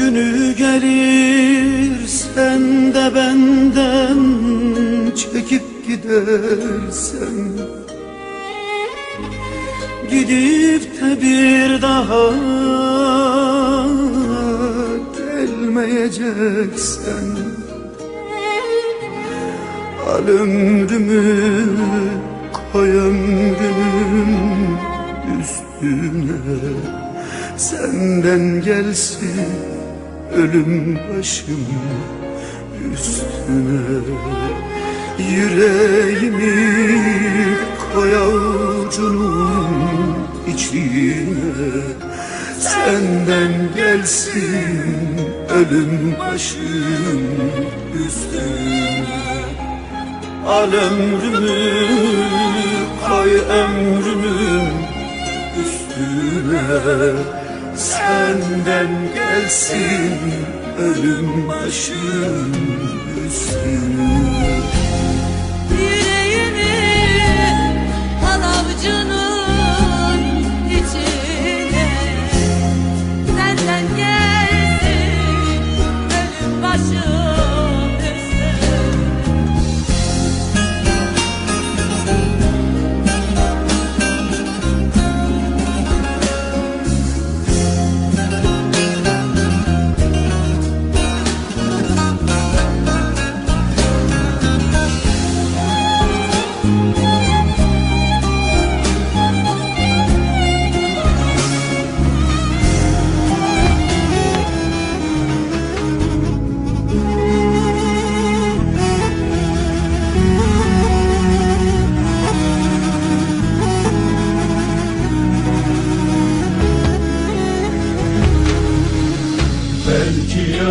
Günü gelir sen de benden çekip gidersen. Gidip de bir daha gelmeyeceksen. Al ömrümü koy ömrümün üstüne. Senden gelsin ölüm başım üstüne. Yüreğimi koy avucunun içine. Senden gelsin ölüm başım üstüne. Al ömrümü koy ömrümün üstüne Senden gelsin ölüm başım üstüne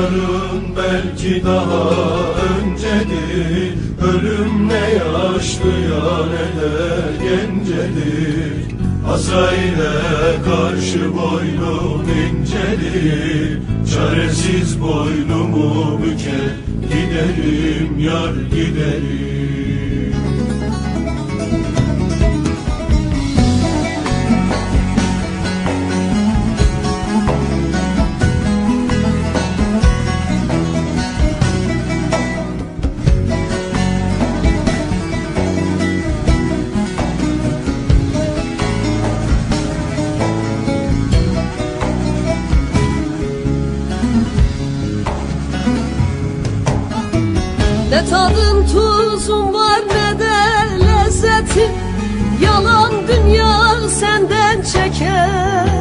yarın belki daha öncedir. Ölüm ne yaşlıya ne de gencedir. Azrail'e karşı boynum incelir Çaresiz boynumu büker Giderim yar giderim Ne tadım tuzum var ne de lezzetim Yalan dünya senden çeker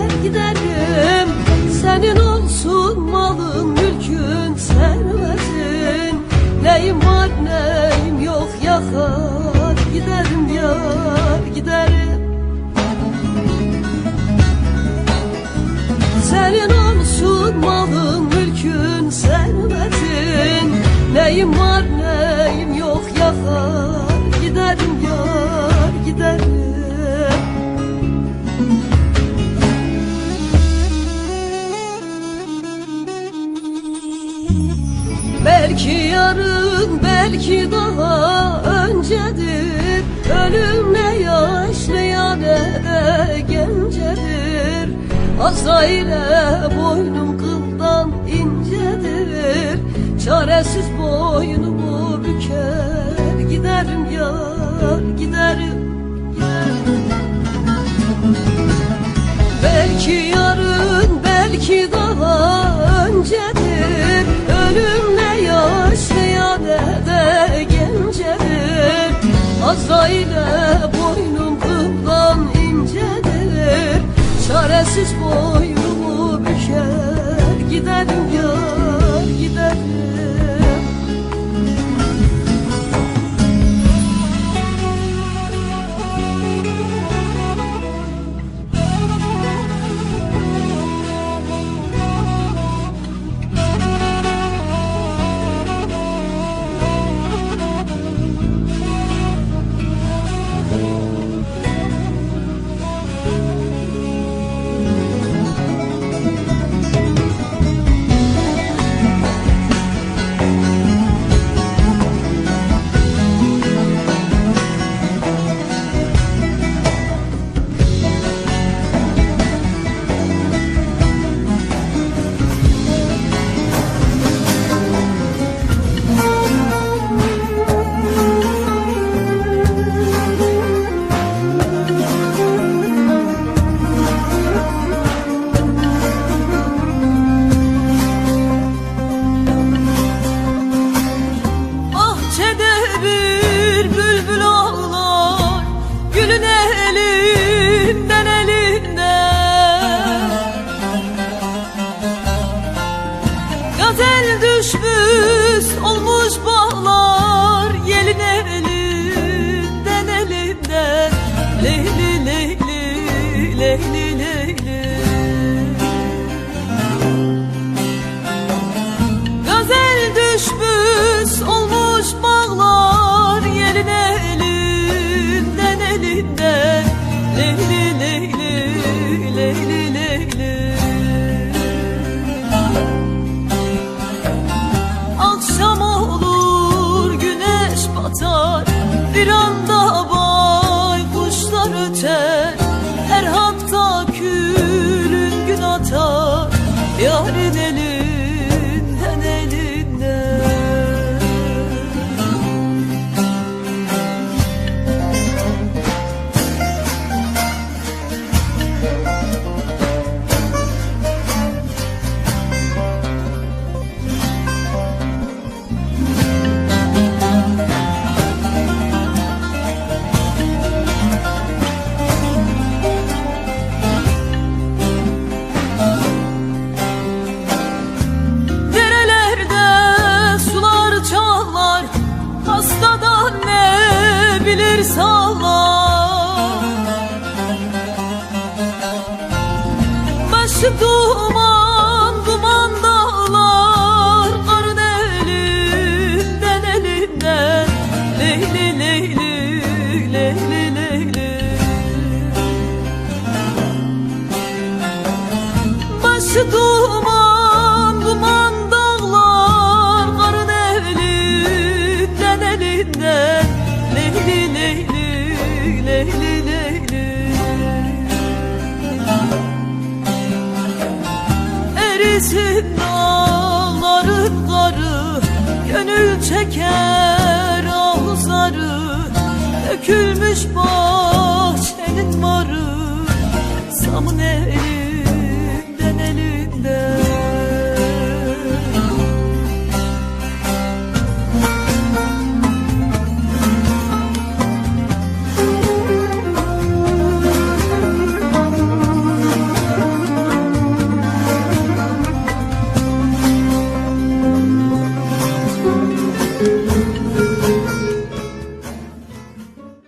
Belki yarın belki daha öncedir. Ölüm ne yaşlıya ne de gencedir. Azrail'e boynum kıldan incedir. Çaresiz boynumu büker Giderim yar giderim. leyli leyli. Gazel düşmüş olmuş bağlar yerine elinden elinden. Leyli leyli leyli leyli. Akşam olur güneş batar. Bir an Başı duman duman dağlar Karın elinden. Elinden Leyli leyli leyli leyli Başı duman duman dağlar leyli leyli leyli Erisin dağların karı Gönül çeker